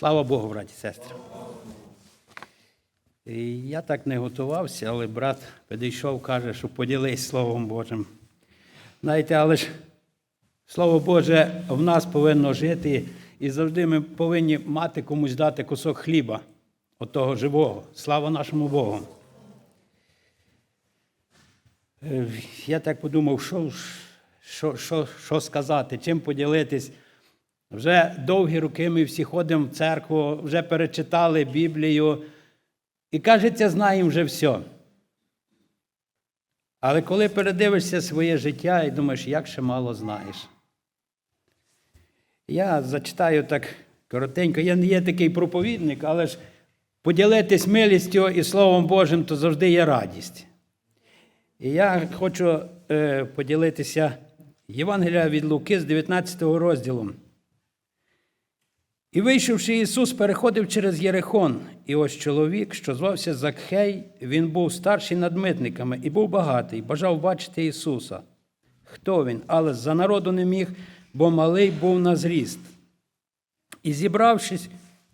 Слава Богу, браті сестри. Я так не готувався, але брат підійшов, каже, що поділись Словом Божим. Знаєте, але ж Слово Боже в нас повинно жити, і завжди ми повинні мати комусь дати кусок хліба от того живого. Слава нашому Богу. Е, Я так подумав, що, що, що, що сказати, чим поділитись. Вже довгі роки ми всі ходимо в церкву, вже перечитали Біблію і кажеться, знаємо вже все. Але коли передивишся своє життя і думаєш, як ще мало знаєш. Я зачитаю так коротенько. Я не є такий проповідник, але ж поділитись милістю і Словом Божим то завжди є радість. І я хочу е, поділитися Євангелія від Луки з 19 розділу. І вийшовши Ісус, переходив через Єрихон, і ось чоловік, що звався Закхей, він був старший над митниками і був багатий, бажав бачити Ісуса. Хто він? Але за народу не міг, бо малий був на зріст. І зібравшись,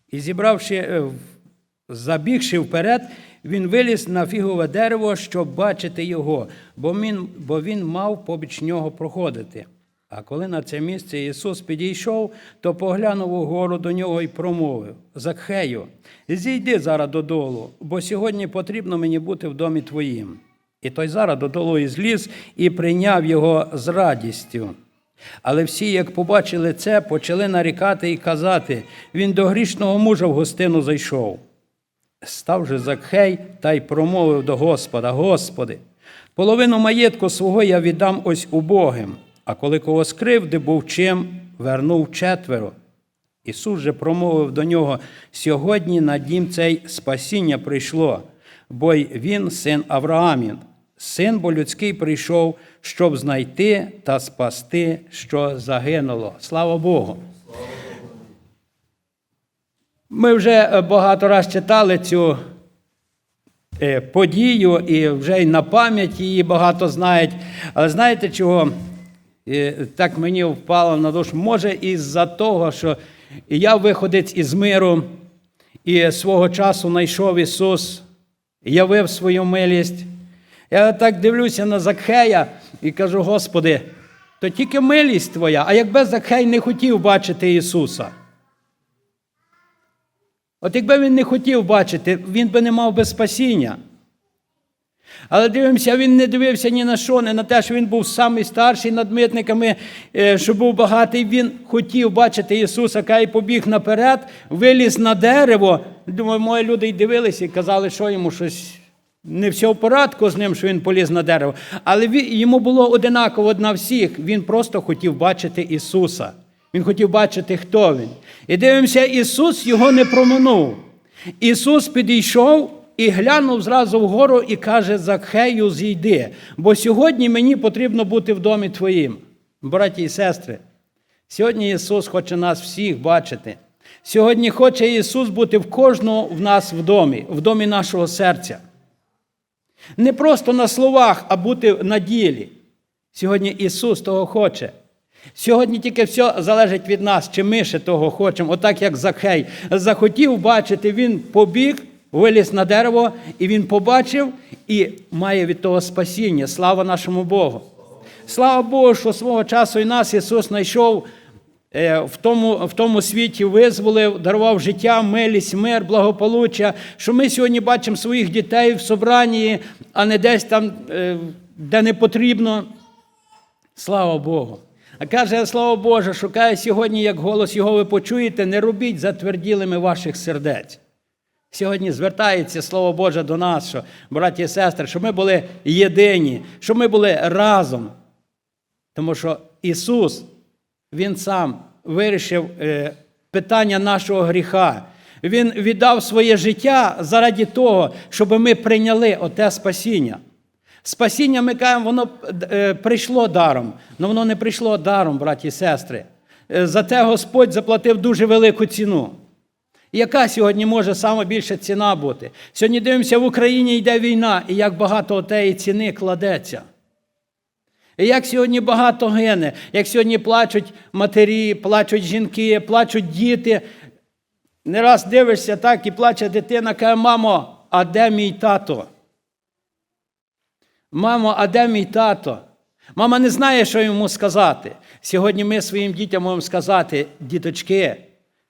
і зібравши, е, забігши вперед, він виліз на фігове дерево, щоб бачити його, бо він, бо він мав побіч нього проходити. А коли на це місце Ісус підійшов, то поглянув угору до нього і промовив: Закхею, зійди зараз додолу, бо сьогодні потрібно мені бути в домі твоїм. І той зараз додолу і зліз і прийняв його з радістю. Але всі, як побачили це, почали нарікати і казати: він до грішного мужа в гостину зайшов. Став же Закхей та й промовив до Господа: Господи, половину маєтку свого я віддам ось убогим, а коли кого скривди був чим, вернув четверо. Ісус же промовив до нього: сьогодні на дім цей спасіння прийшло, бо й він син Авраамін. Син бо людський прийшов, щоб знайти та спасти, що загинуло. Слава Богу! Ми вже багато раз читали цю е, подію і вже й на пам'ять її багато знають. Але знаєте чого? Е, Так мені впало на душу. Може, із-за того, що я виходець із миру, і свого часу знайшов Ісус, явив свою милість. Я так дивлюся на Закхея і кажу: Господи, то тільки милість Твоя, а якби Закхей не хотів бачити Ісуса. От якби він не хотів бачити, він би не мав би спасіння. Але дивимося, він не дивився ні на що, не на те, що він був самий старший над митниками, е, що був багатий. Він хотів бачити Ісуса, кай побіг наперед, виліз на дерево. Думаю, мої люди й дивилися і казали, що йому щось не все в порядку з ним, що він поліз на дерево. Але йому було одинаково на всіх. Він просто хотів бачити Ісуса. Він хотів бачити, хто він. І дивимося, Ісус його не проминув. Ісус підійшов і глянув зразу вгору і каже: Закхею, зійди, бо сьогодні мені потрібно бути в домі твоїм. Браті і сестри, сьогодні Ісус хоче нас всіх бачити. Сьогодні хоче Ісус бути в кожного в нас в домі, в домі нашого серця. Не просто на словах, а бути на ділі. Сьогодні Ісус того хоче. Сьогодні тільки все залежить від нас, чи ми ще того хочемо. Отак, як Захей захотів бачити, він побіг, виліз на дерево, і він побачив і має від того спасіння. Слава нашому Богу. Слава Богу, що свого часу і нас Ісус знайшов е, в тому, в тому світі, визволив, дарував життя, милість, мир, благополуччя, що ми сьогодні бачимо своїх дітей в собранні, а не десь там, е, де не потрібно. Слава Богу. А каже, слава Боже, шукає сьогодні, як голос його ви почуєте, не робіть затверділими ваших сердець. Сьогодні звертається Слово Боже до нас, що, браті і сестри, щоб ми були єдині, щоб ми були разом. Тому що Ісус, Він сам вирішив е, питання нашого гріха. Він віддав своє життя заради того, щоб ми прийняли оте спасіння. Спасіння, ми кажемо, воно е, прийшло даром, але воно не прийшло даром, браті і сестри. Е, За це Господь заплатив дуже велику ціну. Яка сьогодні може саме більша ціна бути? Сьогодні дивимося, в Україні йде війна, і як багато тієї ціни кладеться. І як сьогодні багато гине, як сьогодні плачуть матері, плачуть жінки, плачуть діти. Не раз дивишся так і плаче дитина, каже, мамо, а де мій тато? Мамо, а де мій тато? Мама не знає, що йому сказати. Сьогодні ми своїм дітям можемо сказати, діточки,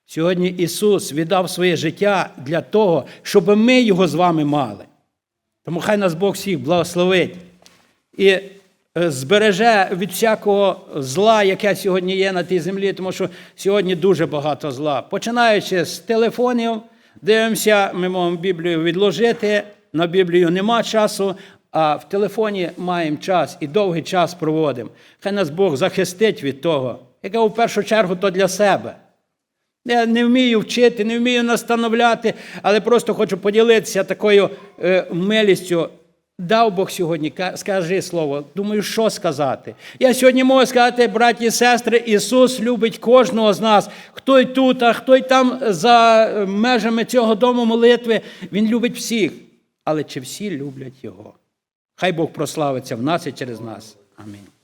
сьогодні Ісус віддав своє життя для того, щоб ми його з вами мали. Тому хай нас Бог всіх благословить і е, збереже від всякого зла, яке сьогодні є на тій землі, тому що сьогодні дуже багато зла. Починаючи з телефонів, дивимося, ми можемо Біблію відложити, на Біблію нема часу, а в телефоні маємо час і довгий час проводимо. Хай нас Бог захистить від того. Яке в першу чергу то для себе. Я не вмію вчити, не вмію настановляти, але просто хочу поділитися такою е, милістю. Дав Бог сьогодні, ка- скажи слово. Думаю, що сказати. Я сьогодні можу сказати, браті і сестри, Ісус любить кожного з нас. Хто й тут, а хто й там за е, межами цього дому молитви. Він любить всіх. Але чи всі люблять Його? Хай Бог прославиться в нас і через нас. Амінь.